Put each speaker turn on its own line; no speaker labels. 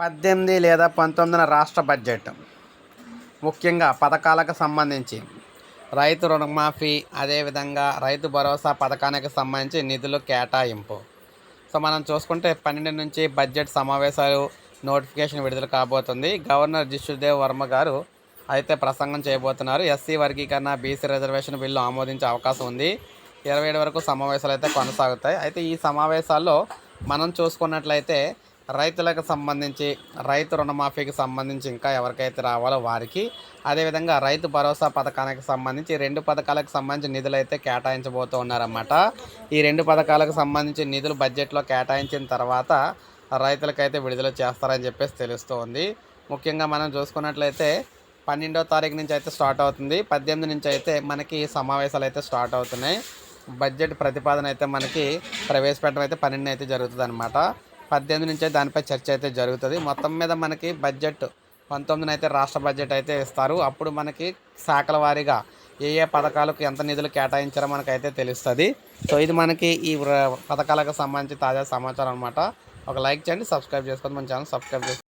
పద్దెనిమిది లేదా పంతొమ్మిదిన రాష్ట్ర బడ్జెట్. ముఖ్యంగా పథకాలకు సంబంధించి రైతు రుణమాఫీ అదేవిధంగా రైతు భరోసా పథకానికి సంబంధించి నిధులు కేటాయింపు. సో మనం చూసుకుంటే పన్నెండు నుంచి బడ్జెట్ సమావేశాలు నోటిఫికేషన్ విడుదల కాబోతుంది. గవర్నర్ జిష్ణుదేవ్ వర్మ గారు అయితే ప్రసంగం చేయబోతున్నారు. ఎస్సీ వర్గీకరణ బీసీ రిజర్వేషన్ బిల్లు ఆమోదించే అవకాశం ఉంది. ఇరవై ఏడు వరకు సమావేశాలు అయితే కొనసాగుతాయి. అయితే ఈ సమావేశాల్లో మనం చూసుకున్నట్లయితే రైతులకు సంబంధించి రైతు రుణమాఫీకి సంబంధించి ఇంకా ఎవరికైతే రావాలో వారికి. అదేవిధంగా రైతు భరోసా పథకానికి సంబంధించి రెండు పథకాలకు సంబంధించి నిధులు అయితే కేటాయించబోతూ ఉన్నారన్నమాట. ఈ రెండు పథకాలకు సంబంధించి నిధులు బడ్జెట్లో కేటాయించిన తర్వాత రైతులకైతే విడుదల చేస్తారని చెప్పేసి తెలుస్తోంది. ముఖ్యంగా మనం చూసుకున్నట్లయితే పన్నెండో తారీఖు నుంచి అయితే స్టార్ట్ అవుతుంది. పద్దెనిమిది నుంచి అయితే మనకి సమావేశాలు అయితే స్టార్ట్ అవుతున్నాయి. బడ్జెట్ ప్రతిపాదన అయితే మనకి ప్రవేశపెట్టడం అయితే పన్నెండు అయితే జరుగుతుంది అనమాట పద్దెనిమిది నుంచి దానిపై చర్చ అయితే జరుగుతుంది. మొత్తం మీద మనకి బడ్జెట్ పంతొమ్మిదిన అయితే రాష్ట్ర బడ్జెట్ అయితే ఇస్తారు. అప్పుడు మనకి శాఖల వారీగా ఏ ఏ పథకాలకు ఎంత నిధులు కేటాయించారో మనకైతే తెలుస్తుంది. సో ఇది మనకి ఈ పథకాలకు సంబంధించి తాజా సమాచారం అనమాట ఒక లైక్ చేయండి సబ్స్క్రైబ్ చేసుకోండి. మన ఛానల్ సబ్స్క్రైబ్ చేసుకోండి